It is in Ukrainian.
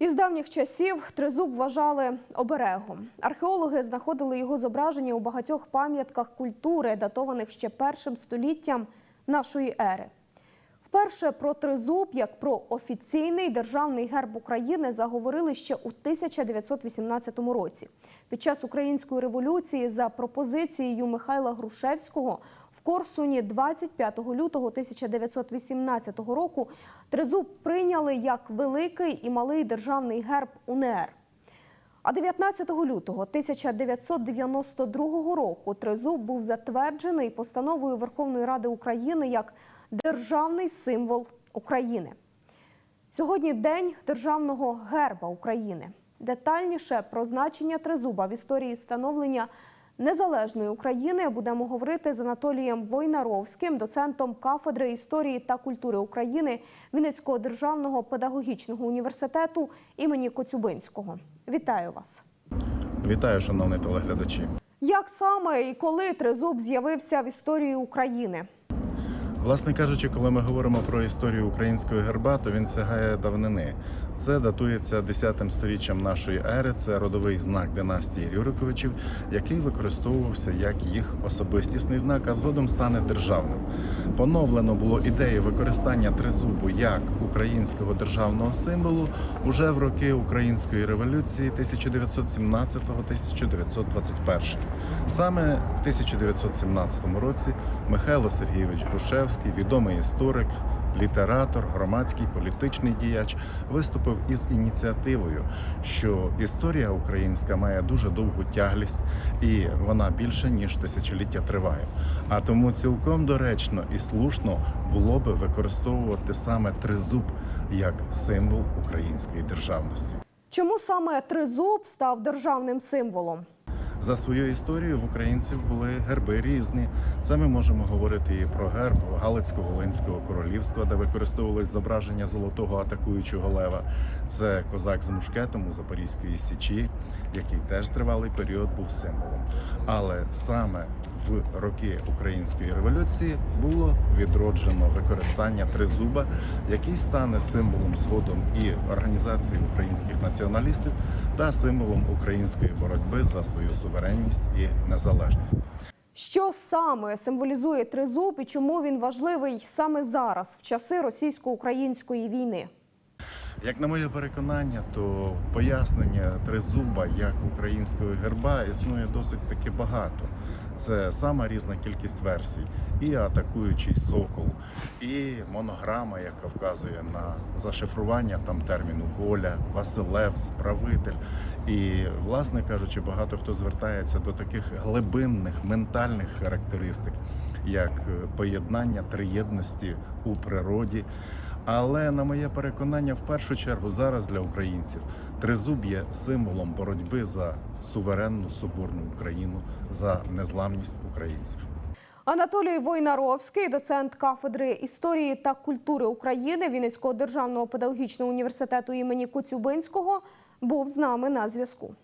Із давніх часів тризуб вважали оберегом. Археологи знаходили його зображення у багатьох пам'ятках культури, датованих ще першим століттям нашої ери. Вперше про тризуб, як про офіційний державний герб України, заговорили ще у 1918 році. Під час української революції за пропозицією Михайла Грушевського в Корсуні 25 лютого 1918 року тризуб прийняли як великий і малий державний герб УНР. А 19 лютого 1992 року тризуб був затверджений постановою Верховної Ради України як державний символ України. Сьогодні день державного герба України. Детальніше про значення тризуба в історії становлення незалежної України будемо говорити з Анатолієм Войнаровським, доцентом кафедри історії та культури України Вінницького державного педагогічного університету імені Коцюбинського. Вітаю вас! Вітаю, шановні телеглядачі. Як саме і коли тризуб з'явився в історії України? Власне кажучи, коли ми говоримо про історію українського герба, то він сягає давнини. Це датується 10 сторіччям нашої ери. Це родовий знак династії Рюриковичів, який використовувався як їх особистісний знак, а згодом стане державним. Поновлено було ідею використання тризубу як українського державного символу уже в роки української революції 1917-1921. Саме в 1917 році Михайло Сергійович Грушевський, відомий історик, літератор, громадський політичний діяч, виступив із ініціативою, що історія українська має дуже довгу тяглість і вона більше ніж тисячоліття триває. А тому цілком доречно і слушно було би використовувати саме тризуб як символ української державності. Чому саме тризуб став державним символом? За свою історію в українців були герби різні. Це ми можемо говорити і про герб Галицько-Волинського королівства, де використовувалось зображення золотого атакуючого лева. Це козак з мушкетом у Запорізької січі, який теж тривалий період був символом. Але саме в роки української революції було відроджено використання тризуба, який стане символом згодом і організації українських націоналістів та символом української боротьби за свою суверенність і незалежність. Що саме символізує тризуб і чому він важливий саме зараз, в часи російсько-української війни? Як на моє переконання, то пояснення тризуба як українського герба існує досить таки багато. Це сама різна кількість версій, і атакуючий сокол, і монограма, яка вказує на зашифрування там терміну воля, Василев, справитель. І, власне кажучи, багато хто звертається до таких глибинних ментальних характеристик, як поєднання триєдності у природі. Але на моє переконання, в першу чергу зараз для українців тризуб є символом боротьби за суверенну соборну Україну, за незламність українців. Анатолій Войнаровський, доцент кафедри історії та культури України Вінницького державного педагогічного університету імені Коцюбинського, був з нами на зв'язку.